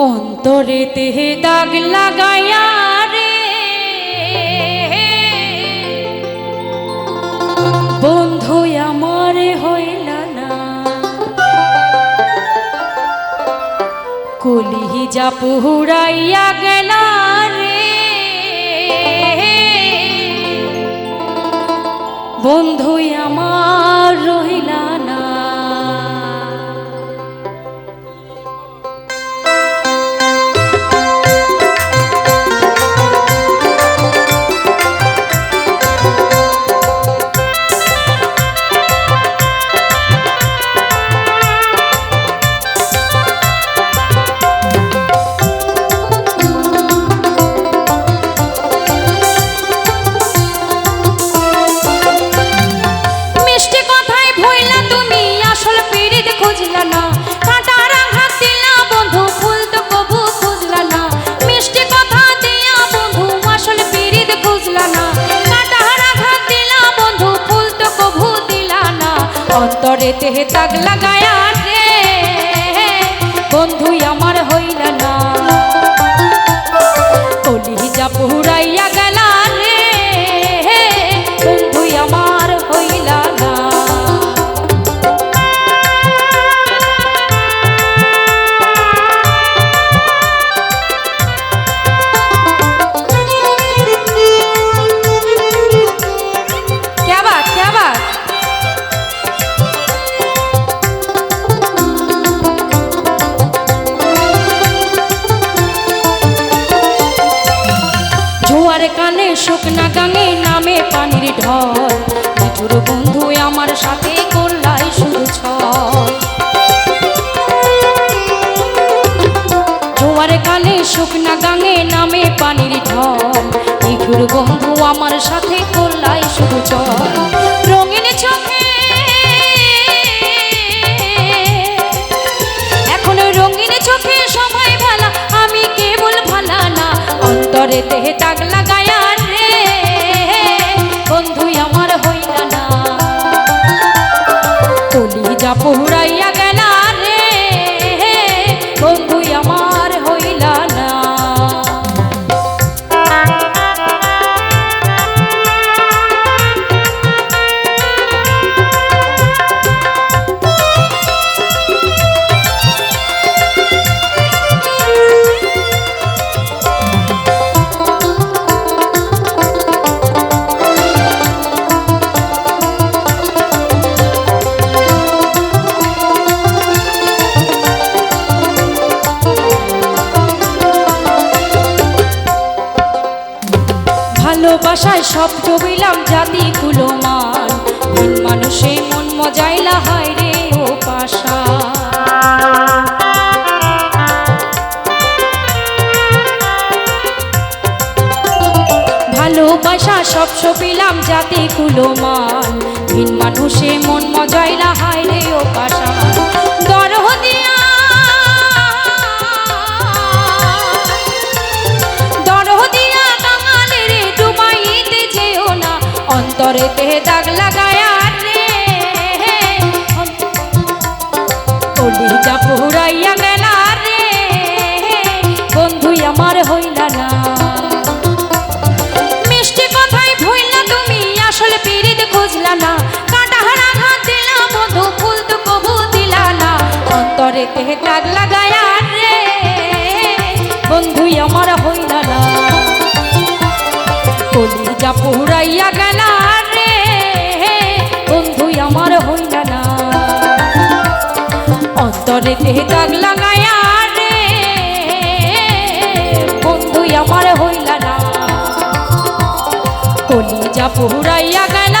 অন্তরে তেহে দাগ লাগায়া রে। বন্ধু আমার হইল না। কলিহি যা পুহুরাইয়া গেল। তাক লাগায়া রে বন্ধু আমার হইল না। কলি যা পুরাইয়া গেলা। জোয়ার কানে শুকনা গাঙে, নামে পানির ঢল। মিঠুর বন্ধু আমার সাথে করলাই শুধু জোয়ার কানে শুকনা গাঙে, নামে পানির ঢল। মিঠুর বন্ধু আমার সাথে করলাই শুধু চল দেহে দাগ লাগায়া রে। বন্ধু আমার হইলা না। কলি যা ভালোবাসায় সব জমিলাম জাতি কুলমান ভিন মানুষে মন মজাইলা হয় রে ও পাশা। ভালোবাসা সব সপিলাম জাতি কুলমান ভিন মানুষে মন মজাইলা হায় রে ও পাশা। দাগ লাগায়া রে। কলি যা পুরাইয়া গেল রে। বন্ধু আমার হইলা না। মিষ্টি কথাই ভইলা তুমি, আসলে পিরিত খুঁজলা না। কাটাহার আঘাত দিলা, মধু ফুল তো কবু দিলা না। অন্তরে তেহে দাগ লাগায়া রে। বন্ধু আমার হইলা না। কলি যা পুরাইয়া আমার হইলা না। অন্তরে দেহে দাগ লাগায়া রে বন্ধু আমার হইলা না। কলি যা পুরাইয়া গেল